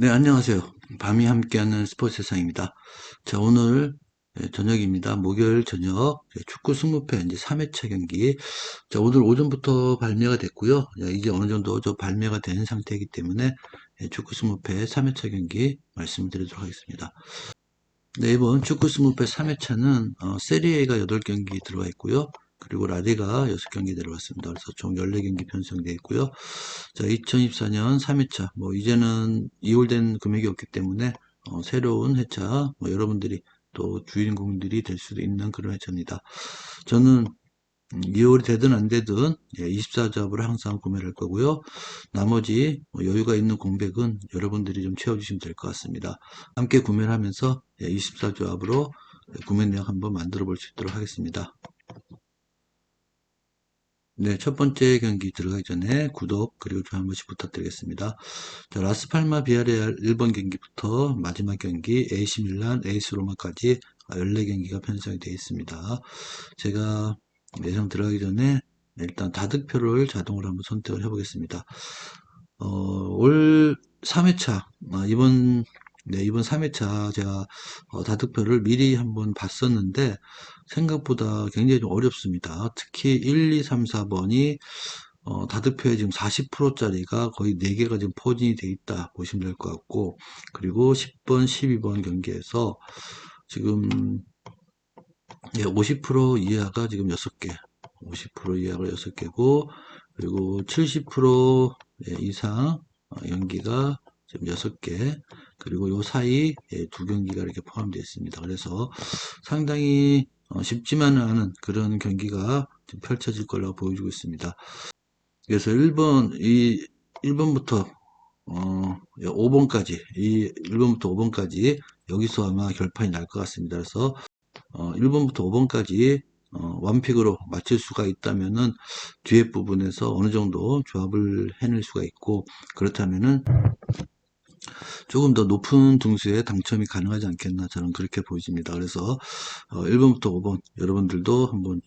네, 안녕하세요. 밤이 함께하는 스포츠 세상입니다. 자, 오늘 예, 저녁입니다. 목요일 저녁 예, 축구 승무패 이제 3회차 경기. 자, 오늘 오전부터 발매가 됐고요. 자, 이제 어느 정도 저 발매가 된 상태이기 때문에 예, 축구 승무패 3회차 경기 말씀드리도록 하겠습니다. 네, 이번 축구 승무패 3회차는 어, 세리에가 8경기 들어와 있고요. 그리고 라리가 6경기 들어왔습니다. 그래서 총 14경기 편성되어 있고요. 자, 2024년 3회차. 뭐, 이제는 이월된 금액이 없기 때문에, 어, 새로운 회차, 뭐, 여러분들이 또 주인공들이 될 수도 있는 그런 회차입니다. 저는 2월이 되든 안 되든 24잡으로 항상 구매를 할 거고요. 나머지 뭐 여유가 있는 공백은 여러분들이 좀 채워주시면 될 것 같습니다. 함께 구매를 하면서 24조합으로 구매 내역 한번 만들어 볼 수 있도록 하겠습니다. 네, 첫 번째 경기 들어가기 전에 구독 그리고 좋아요 한 번씩 부탁드리겠습니다. 자, 라스팔마 비아레알 1번 경기부터 마지막 경기 AC 밀란, 에이스 로마까지 14경기가 편성이 되어 있습니다. 제가 예상 들어가기 전에 일단 다득표를 자동으로 한번 선택을 해보겠습니다. 어, 올 3회차, 아, 이번 네, 이번 3회차 제가 어, 다득표를 미리 한번 봤었는데 생각보다 굉장히 좀 어렵습니다. 특히 1, 2, 3, 4번이 어, 다득표에 지금 40%짜리가 거의 4개가 지금 포진이 돼 있다 보시면 될 것 같고 그리고 10번, 12번 경기에서 지금 예, 50% 이하가 지금 6개 50% 이하가 6개고 그리고 70% 예, 이상 어, 연기가 지금 6개 그리고 요 사이 예, 두 경기가 이렇게 포함되어 있습니다. 그래서 상당히 어, 쉽지만은 않은 그런 경기가 펼쳐질 걸로 보여주고 있습니다. 그래서 1번, 이 1번부터 어, 5번까지, 이 1번부터 5번까지 여기서 아마 결판이 날 것 같습니다. 그래서 어, 1번부터 5번까지 어, 원픽으로 맞출 수가 있다면은 뒤에 부분에서 어느 정도 조합을 해낼 수가 있고 그렇다면은 조금 더 높은 등수에 당첨이 가능하지 않겠나 저는 그렇게 보여집니다. 그래서 1번부터 어, 5번 여러분들도 한번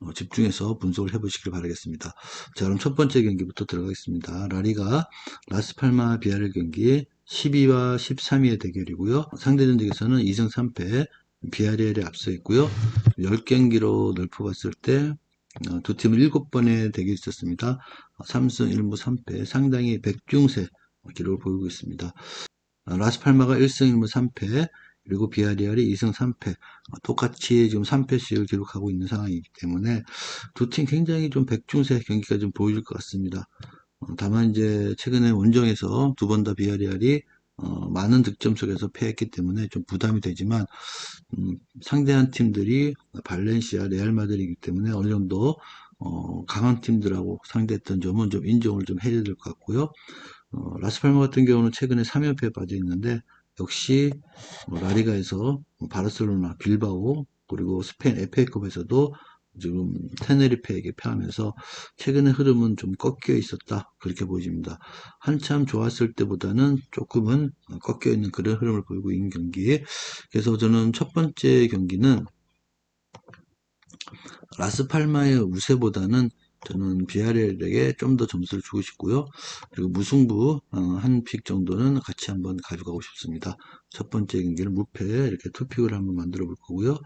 어, 집중해서 분석을 해 보시길 바라겠습니다. 자 그럼 첫 번째 경기부터 들어가겠습니다. 라리가 라스팔마 비아르 경기 12와 13위의 대결이고요. 상대 전적에서는 2승 3패 비아리엘이 앞서 있고요. 10경기로 넓혀봤을 때 두 팀은 7번의 대결이 있었습니다. 3승 1무 3패 상당히 백중세 기록을 보이고 있습니다. 어, 라스팔마가 1승 1무 3패 그리고 비아리알이 2승 3패 어, 똑같이 지금 3패씩을 기록하고 있는 상황이기 때문에 두 팀 굉장히 좀 백중세 경기가 좀 보여줄 것 같습니다. 어, 다만 이제 최근에 원정에서 두 번 다 비아리알이 어, 많은 득점 속에서 패했기 때문에 좀 부담이 되지만 음, 상대한 팀들이 발렌시아, 레알 마드리기 때문에 어느 정도 어, 강한 팀들하고 상대했던 점은 좀 인정을 좀 해야 될 것 같고요. 어, 라스팔마 같은 경우는 최근에 3연패에 빠져 있는데 역시 뭐 라리가에서 뭐 바르셀로나, 빌바오 그리고 스페인 FA컵에서도 지금 테네리페에게 패하면서 최근의 흐름은 좀 꺾여 있었다 그렇게 보여집니다. 한참 좋았을 때보다는 조금은 꺾여 있는 그런 흐름을 보이고 있는 경기. 그래서 저는 첫 번째 경기는 라스팔마의 우세보다는 저는 비아렐에게 좀 더 점수를 주고 싶고요. 그리고 무승부 어, 한픽 정도는 같이 한번 가져가고 싶습니다. 첫 번째 경기는 무패 이렇게 투픽을 한번 만들어 볼 거고요.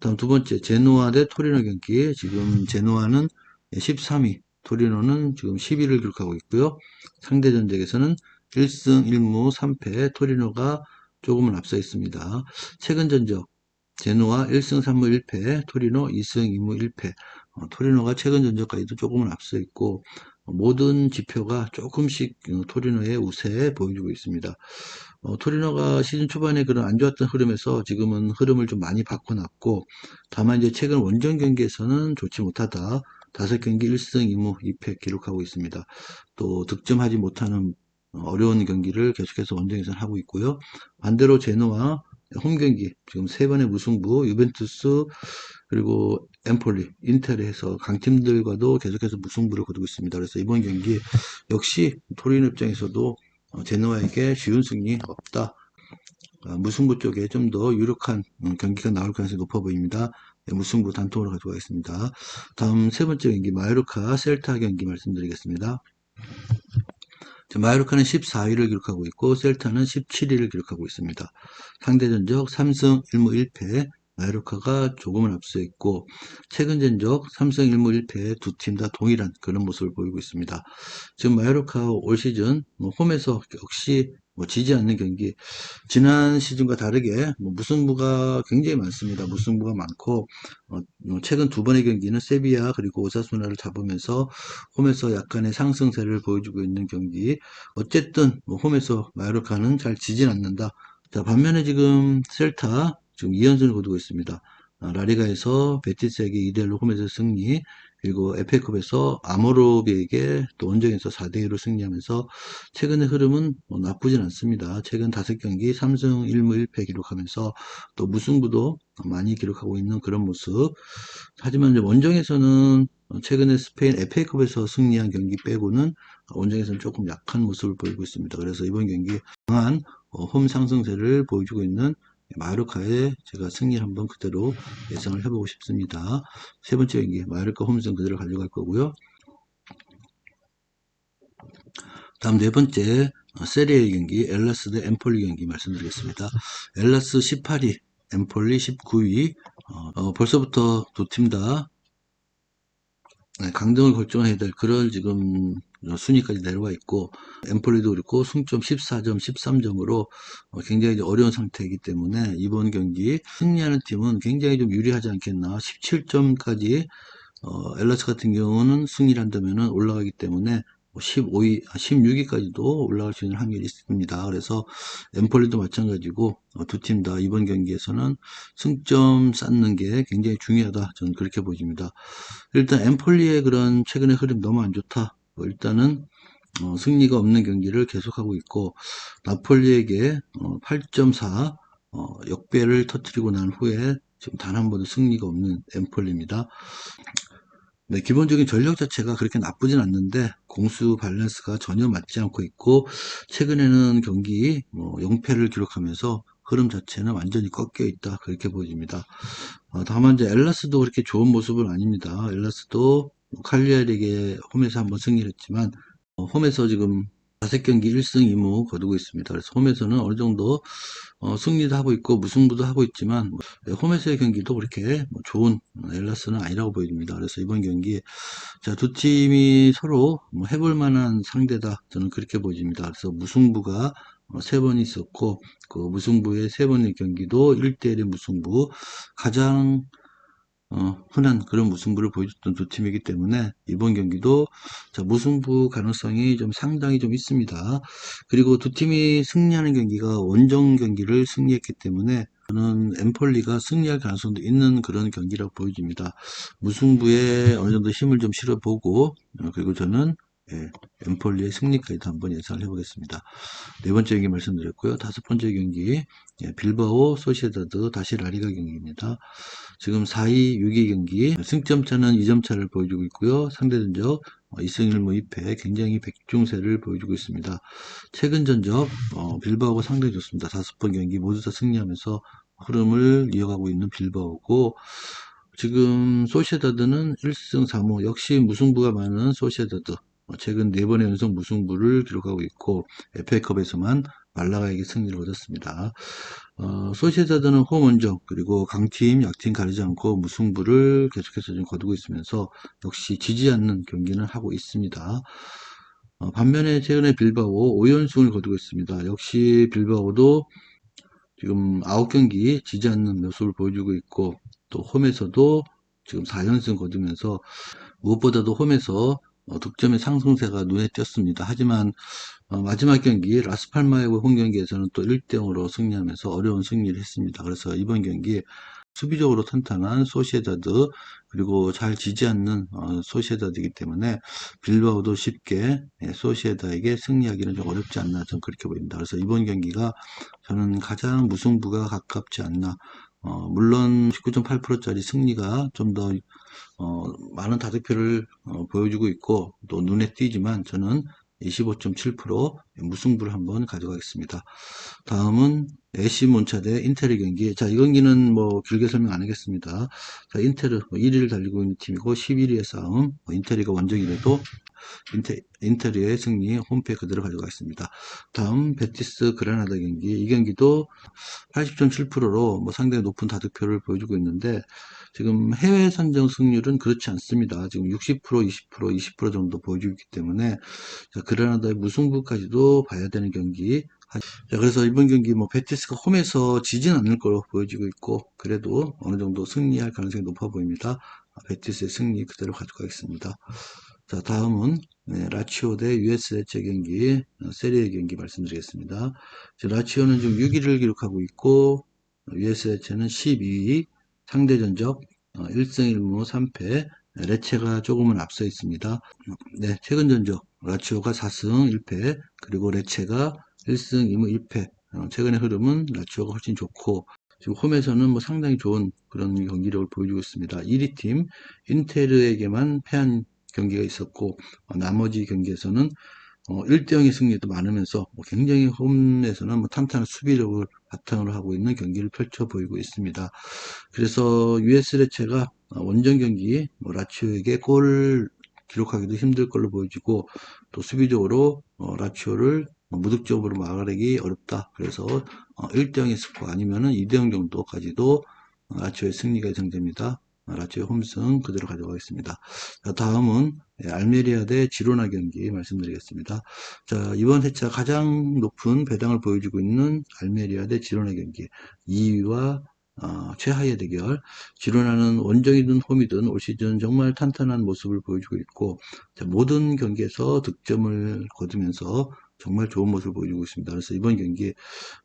다음 두 번째 제노아 대 토리노 경기 지금 제노아는 13위 토리노는 지금 10위를 기록하고 있고요. 상대 전적에서는 1승 1무 3패 토리노가 조금은 앞서 있습니다. 최근 전적 제노아 1승 3무 1패, 토리노 2승 2무 1패. 어, 토리노가 최근 전적까지도 조금은 앞서 있고 모든 지표가 조금씩 어, 토리노의 우세에 보여주고 있습니다. 어, 토리노가 시즌 초반에 그런 안 좋았던 흐름에서 지금은 흐름을 좀 많이 바꿔놨고 다만 이제 최근 원정 경기에서는 좋지 못하다. 다섯 경기 1승 2무 2패 기록하고 있습니다. 또 득점하지 못하는 어려운 경기를 계속해서 원정에서 하고 있고요. 반대로 제노와 홈 경기 지금 세 번의 무승부 유벤투스 그리고 엠폴리 인텔에 해서 강팀들과도 계속해서 무승부를 거두고 있습니다. 그래서 이번 경기 역시 토리노 입장에서도 어, 제노아에게 쉬운 승리 없다. 어, 무승부 쪽에 좀 더 유력한 음, 경기가 나올 가능성이 높아 보입니다. 네, 무승부 단통으로 가져가겠습니다. 다음 세 번째 경기 마요르카 셀타 경기 말씀드리겠습니다. 자, 마요르카는 14위를 기록하고 있고 셀타는 17위를 기록하고 있습니다. 상대 전적 3승 1무 1패 마요르카가 조금은 앞서 있고 최근 전적 3승 1무 1패 두 팀 다 동일한 그런 모습을 보이고 있습니다. 지금 마요르카 올 시즌 뭐 홈에서 역시 뭐 지지 않는 경기 지난 시즌과 다르게 뭐 무승부가 굉장히 많습니다. 무승부가 많고 어, 뭐 최근 두 번의 경기는 세비야 그리고 오사수나를 잡으면서 홈에서 약간의 상승세를 보여주고 있는 경기 어쨌든 뭐 홈에서 마요르카는 잘 지진 않는다. 자 반면에 지금 셀타 지금 2연승을 거두고 있습니다. 아, 라리가에서 베티스에게 2대1로 홈에서 승리, 그리고 에페컵에서 아모로비에게 또 원정에서 4대2로 승리하면서 최근의 흐름은 뭐 나쁘진 않습니다. 최근 5경기 3승 1무 1패 기록하면서 또 무승부도 많이 기록하고 있는 그런 모습. 하지만 이제 원정에서는 최근에 스페인 FA컵에서 승리한 경기 빼고는 원정에서는 조금 약한 모습을 보이고 있습니다. 그래서 이번 경기 강한 어, 홈 상승세를 보여주고 있는 마요르카의 제가 승리를 한번 그대로 예상을 해보고 싶습니다. 세 번째 경기 마요르카 홈승 그대로 가져갈 거고요. 다음 네 번째 어, 세리에 경기 엘라스 대 엠폴리 경기 말씀드리겠습니다. 엘라스 18위, 엠폴리 19위. 어, 어, 벌써부터 두 팀 다 강등을 결정해야 될 그럴 지금 순위까지 내려와 있고 엠폴리도 그렇고 승점 14점, 13점으로 어, 굉장히 어려운 상태이기 때문에 이번 경기 승리하는 팀은 굉장히 좀 유리하지 않겠나 17점까지 어, 엘라스 같은 경우는 승리를 한다면 올라가기 때문에 15위, 16위까지도 올라갈 수 있는 확률이 있습니다. 그래서 엠폴리도 마찬가지고 어, 두팀 다 이번 경기에서는 승점 쌓는 게 굉장히 중요하다. 저는 그렇게 보입니다. 일단 엠폴리의 그런 최근의 흐름 너무 안 좋다. 뭐 일단은 어, 승리가 없는 경기를 계속하고 있고 나폴리에게 어, 8.4 어, 역배를 터뜨리고 난 후에 지금 단 한 번도 승리가 없는 엠폴리입니다. 네, 기본적인 전력 자체가 그렇게 나쁘진 않는데 공수 밸런스가 전혀 맞지 않고 있고 최근에는 경기 뭐 0패를 기록하면서 흐름 자체는 완전히 꺾여 있다 그렇게 보입니다. 어, 다만 이제 엘라스도 그렇게 좋은 모습은 아닙니다. 엘라스도 칼리알에게 홈에서 한번 승리를 했지만 어, 홈에서 지금 다섯 경기 1승 2무 거두고 있습니다. 그래서 홈에서는 어느 정도 어, 승리도 하고 있고 무승부도 하고 있지만 뭐, 홈에서의 경기도 그렇게 뭐 좋은 엘라스는 아니라고 보입니다. 그래서 이번 경기 자, 두 팀이 서로 뭐 해볼 만한 상대다 저는 그렇게 보입니다. 그래서 무승부가 어, 세번 있었고 그 무승부의 세 번의 경기도 1대1의 무승부 가장 어, 흔한 그런 무승부를 보여줬던 두 팀이기 때문에 이번 경기도 자, 무승부 가능성이 좀 상당히 좀 있습니다. 그리고 두 팀이 승리하는 경기가 원정 경기를 승리했기 때문에 저는 엠폴리가 승리할 가능성도 있는 그런 경기라고 보여집니다. 무승부에 어느 정도 힘을 좀 실어보고 어, 그리고 저는 예, 엠폴리의 승리까지도 한번 예상을 해보겠습니다. 네 번째 경기 말씀드렸고요. 다섯 번째 경기 예, 빌바오 소시에다드 다시 라리가 경기입니다. 지금 4위 6위 경기 승점 차는 2점 차를 보여주고 있고요. 상대 전적 2승 1무 2패 굉장히 백중세를 보여주고 있습니다. 최근 전적 어, 빌바오가 상당히 좋습니다. 다섯 번 경기 모두 다 승리하면서 흐름을 이어가고 있는 빌바오고 지금 소시에다드는 1승 3무 역시 무승부가 많은 소시에다드 어, 최근 네 번의 연속 무승부를 기록하고 있고 FA컵에서만 말라가에게 승리를 얻었습니다. 어, 소시에다드는 홈 원정 그리고 강팀 약팀 가리지 않고 무승부를 계속해서 좀 거두고 있으면서 역시 지지 않는 경기는 하고 있습니다. 어, 반면에 최근에 빌바오 5연승을 거두고 있습니다. 역시 빌바오도 지금 9경기 지지 않는 모습을 보여주고 있고 또 홈에서도 지금 4연승 거두면서 무엇보다도 홈에서 어, 득점의 상승세가 눈에 띄었습니다. 하지만 어, 마지막 경기 라스팔마의 홈 경기에서는 또 1대0으로 승리하면서 어려운 승리를 했습니다. 그래서 이번 경기 수비적으로 탄탄한 소시에다드 그리고 잘 지지 않는 어, 소시에다드이기 때문에 빌바오도 쉽게 예, 소시에다에게 승리하기는 좀 어렵지 않나 좀 그렇게 보입니다. 그래서 이번 경기가 저는 가장 무승부가 가깝지 않나 어, 물론 19.8%짜리 승리가 좀더 어, 많은 다득표를 어, 보여주고 있고 또 눈에 띄지만 저는 25.7% 무승부를 한번 가져가겠습니다. 다음은 애쉬 몬차 대 인텔의 경기. 자, 이 경기는 뭐 길게 설명 안 하겠습니다. 자, 인텔은 1위를 뭐 달리고 있는 팀이고 11위의 싸움. 뭐 인텔이가 원정이라도 인테, 인테 리어의 승리 홈페이지 그대로 가져가겠습니다. 다음 베티스 그라나다 경기 이 경기도 80.7%로 뭐 상당히 높은 다득표를 보여주고 있는데 지금 해외 선정 승률은 그렇지 않습니다. 지금 60%, 20%, 20% 정도 보여주고 있기 때문에 자, 그라나다의 무승부까지도 봐야 되는 경기 자, 그래서 이번 경기 뭐 베티스가 홈에서 지진 않을 걸로 보여지고 있고 그래도 어느 정도 승리할 가능성이 높아 보입니다. 아, 베티스의 승리 그대로 가져가겠습니다. 자, 다음은 네, 라치오 대 US 대체 경기 어, 세리의 경기 말씀드리겠습니다. 라치오는 지금 6위를 기록하고 있고 US 대체는 12위 상대 전적 1승 1무 3패 레체가 조금은 앞서 있습니다. 네, 최근 전적 라치오가 4승 1패 그리고 레체가 1승 2무 1패 어, 최근의 흐름은 라치오가 훨씬 좋고 지금 홈에서는 뭐 상당히 좋은 그런 경기력을 보여주고 있습니다. 1위 팀 인테르에게만 패한 경기가 있었고 어, 나머지 경기에서는 어, 1대0의 승리도 많으면서 뭐 굉장히 홈에서는 뭐 탄탄한 수비력을 바탕으로 하고 있는 경기를 펼쳐 보이고 있습니다. 그래서 US 레체가 원정 경기 뭐 라치오에게 골 기록하기도 힘들 걸로 보여지고 또 수비적으로 어, 라치오를 무득점으로 막아내기 어렵다. 그래서 어, 1대0의 스코어 아니면은 2대0 정도까지도 라치오의 승리가 예상됩니다. 라치오 홈승 그대로 가져가겠습니다. 자, 다음은 예, 알메리아 대 지로나 경기 말씀드리겠습니다. 자, 이번 회차 가장 높은 배당을 보여주고 있는 알메리아 대 지로나 경기 2위와 어, 최하의 대결. 지로나는 원정이든 홈이든 올 시즌 정말 탄탄한 모습을 보여주고 있고 자, 모든 경기에서 득점을 거두면서 정말 좋은 모습을 보여주고 있습니다. 그래서 이번 경기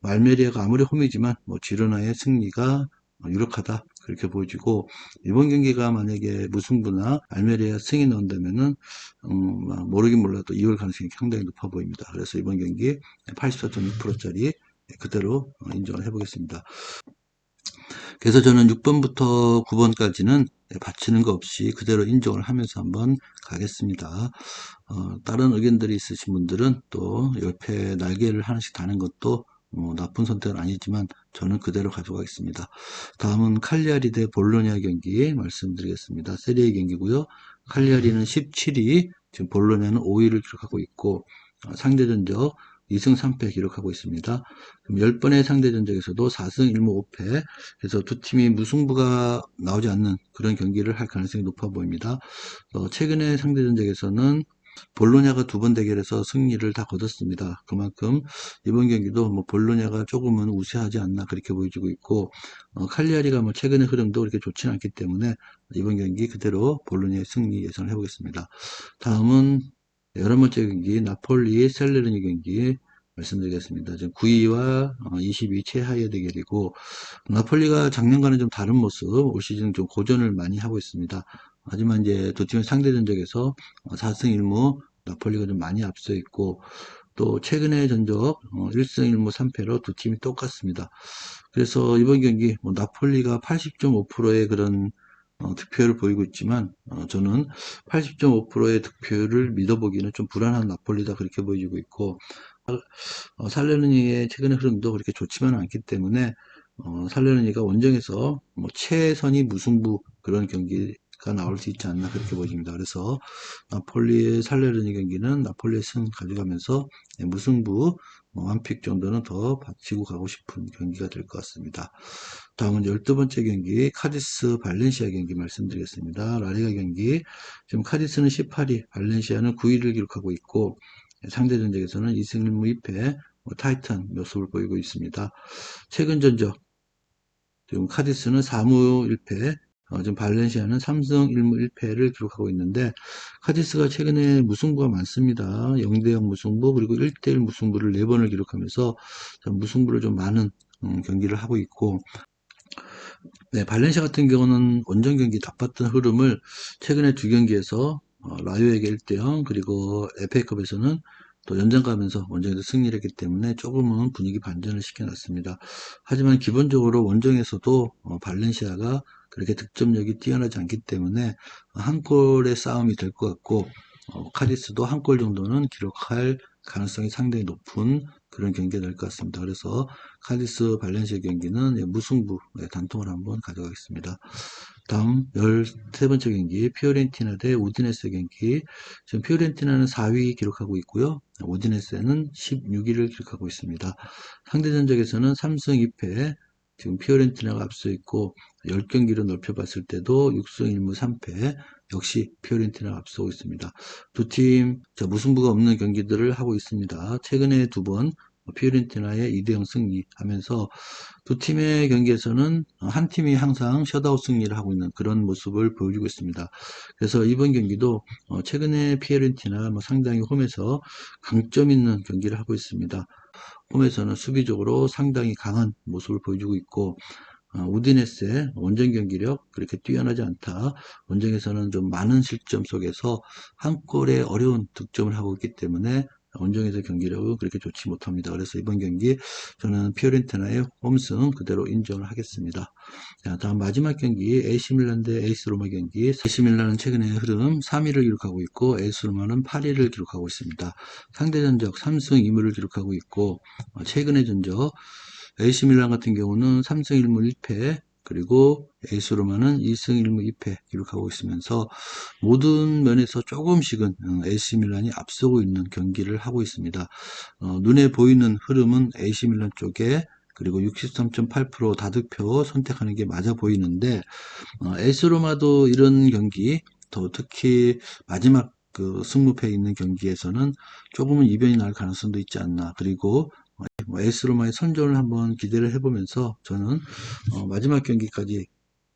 말메리아가 아무리 홈이지만 뭐 지로나의 승리가 유력하다 그렇게 보여지고 이번 경기가 만약에 무승부나 알메리아 승이 나온다면은 음, 모르긴 몰라도 이월 가능성이 상당히 높아 보입니다. 그래서 이번 경기 84.6%짜리 그대로 인정을 해보겠습니다. 그래서 저는 6번부터 9번까지는 받치는 거 없이 그대로 인정을 하면서 한번 가겠습니다. 어, 다른 의견들이 있으신 분들은 또 옆에 날개를 하나씩 다는 것도 뭐 나쁜 선택은 아니지만 저는 그대로 가져가겠습니다. 다음은 칼리아리 대 볼로냐 경기 말씀드리겠습니다. 세리의 경기고요. 칼리아리는 17위, 지금 볼로냐는 5위를 기록하고 있고 어, 상대 전적 2승 3패 기록하고 있습니다. 그럼 10번의 상대 전적에서도 4승 1무 5패 그래서 두 팀이 무승부가 나오지 않는 그런 경기를 할 가능성이 높아 보입니다. 어, 최근의 상대 전적에서는 볼로냐가 두 번 대결해서 승리를 다 거뒀습니다. 그만큼 이번 경기도 뭐 볼로냐가 조금은 우세하지 않나 그렇게 보여지고 있고 어, 칼리아리가 뭐 최근의 흐름도 그렇게 좋지는 않기 때문에 이번 경기 그대로 볼로냐의 승리 예상을 해보겠습니다. 다음은 여러 번째 경기 나폴리 셀레르니 경기 말씀드리겠습니다. 지금 9위와 22위 어, 최하의 대결이고 나폴리가 작년과는 좀 다른 모습 올 시즌 좀 고전을 많이 하고 있습니다. 하지만 이제 두 팀의 상대 전적에서 4승 어, 1무 나폴리가 좀 많이 앞서 있고 또 최근의 전적 1승 1무 3패로 두 팀이 똑같습니다. 그래서 이번 경기 뭐 나폴리가 80.5%의 그런 어, 득표를 보이고 있지만 어, 저는 80.5%의 득표를 믿어보기는 좀 불안한 나폴리다 그렇게 보여지고 있고 어, 살레르니의 최근의 흐름도 그렇게 좋지만은 않기 때문에 어, 살레르니가 원정에서 뭐 최선이 무승부 그런 경기 가 나올 수 있지 않나 그렇게 보입니다. 그래서 나폴리의 살레르니 경기는 나폴리의 승 가져가면서 네, 무승부 뭐 한픽 정도는 더 받치고 가고 싶은 경기가 될 것 같습니다. 다음은 12번째 경기 카디스 발렌시아 경기 말씀드리겠습니다. 라리가 경기 지금 카디스는 18위 발렌시아는 9위를 기록하고 있고 상대 전적에서는 2승 1무 2패 뭐 타이탄 모습을 보이고 있습니다. 최근 전적 지금 카디스는 4무 1패 어, 지금 발렌시아는 3승 1무 1패를 기록하고 있는데 카디스가 최근에 무승부가 많습니다. 0대0 무승부 그리고 1대1 무승부를 4번을 기록하면서 무승부를 좀 많은 음, 경기를 하고 있고 네, 발렌시아 같은 경우는 원정 경기 나빴던 흐름을 최근에 두 경기에서 어, 라이오에게 1대0 그리고 에페이컵에서는 또 연장 가면서 원정에서 승리를 했기 때문에 조금은 분위기 반전을 시켜놨습니다. 하지만 기본적으로 원정에서도 어, 발렌시아가 그렇게 득점력이 뛰어나지 않기 때문에 한 골의 싸움이 될 것 같고 어, 카디스도 한 골 정도는 기록할 가능성이 상당히 높은 그런 경기가 될 것 같습니다. 그래서 카디스 발렌시아 경기는 예, 무승부 예, 단통을 한번 가져가겠습니다. 다음 13번째 경기 피오렌티나 대 우디네스 경기 지금 피오렌티나는 4위 기록하고 있고요. 우디네스는 16위를 기록하고 있습니다. 상대 전적에서는 3승 2패 지금 피오렌티나가 앞서 있고 10경기를 넓혀봤을 때도 6승 1무 3패 역시 피오렌티나가 앞서고 있습니다. 두 팀 무승부가 없는 경기들을 하고 있습니다. 최근에 두 번 피오렌티나의 2대0 승리하면서 두 팀의 경기에서는 한 팀이 항상 셧아웃 승리를 하고 있는 그런 모습을 보여주고 있습니다. 그래서 이번 경기도 어, 최근에 피오렌티나 뭐 상당히 홈에서 강점 있는 경기를 하고 있습니다. 홈에서는 수비적으로 상당히 강한 모습을 보여주고 있고 어, 우디네스의 원정 경기력 그렇게 뛰어나지 않다. 원정에서는 좀 많은 실점 속에서 한 골에 어려운 득점을 하고 있기 때문에 원정에서 경기력은 그렇게 좋지 못합니다. 그래서 이번 경기 저는 피오렌티나의 홈승 그대로 인정을 하겠습니다. 자, 다음 마지막 경기 AC 밀란 대 에이스 로마 경기. AC 밀란은 최근에 흐름 3위를 기록하고 있고 에이스 로마는 8위를 기록하고 있습니다. 상대 전적 3승 2무를 기록하고 있고 어, 최근의 전적 AC 밀란 같은 경우는 3승 1무 1패 그리고 에이스 로마는 2승 1무 2패 기록하고 있으면서 모든 면에서 조금씩은 AC 밀란이 앞서고 있는 경기를 하고 있습니다. 어, 눈에 보이는 흐름은 AC 밀란 쪽에 그리고 63.8% 다득표 선택하는 게 맞아 보이는데 어, 에이스 로마도 이런 경기 더 특히 마지막 그 승무패에 있는 경기에서는 조금은 이변이 날 가능성도 있지 않나 그리고 뭐 에스로마의 선전을 한번 기대를 해보면서 저는 어, 마지막 경기까지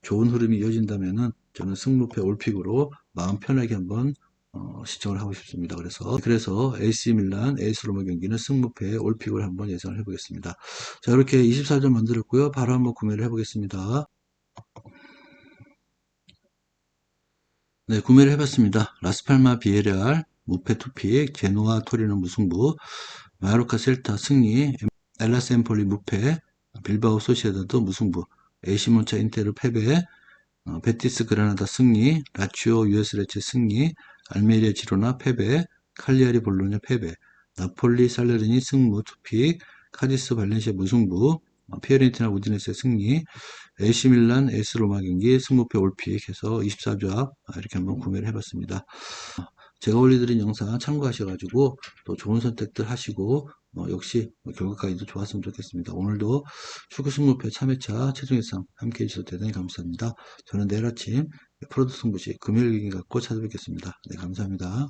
좋은 흐름이 이어진다면은 저는 승무패 올픽으로 마음 편하게 한번 어, 시청을 하고 싶습니다. 그래서 그래서 AC 밀란, 에이스 로마 경기는 승무패 올픽을 한번 예상을 해보겠습니다. 자 이렇게 24점 만들었고요. 바로 한번 구매를 해보겠습니다. 네, 구매를 해봤습니다. 라스팔마 비에레알, 무페 투픽, 제노아 토리노 무승부, 마요르카 셀타 승리, 엘라스 엠폴리 무패, 빌바오 소시에다도 무승부, 에이시몬차 인테르 패배, 어, 베티스 그라나다 승리, 라치오 유에스 레체 승리, 알메리아 지로나 패배, 칼리아리 볼로냐 패배, 나폴리 살레르니 승무 투픽, 카디스 발렌시아 무승부, 어, 피어렌티나 우디네스의 승리, 에이시 밀란 에스 로마 경기 승무패 올픽 해서 24조합 이렇게 한번 구매를 해봤습니다. 제가 올려드린 영상 참고하셔가지고 또 좋은 선택들 하시고 어, 역시 결과까지도 좋았으면 좋겠습니다. 오늘도 축구 승무패 3회차 최종 예상 함께 해주셔서 대단히 감사합니다. 저는 내일 아침 프로드 승부시 금요일 경기 갖고 찾아뵙겠습니다. 네, 감사합니다.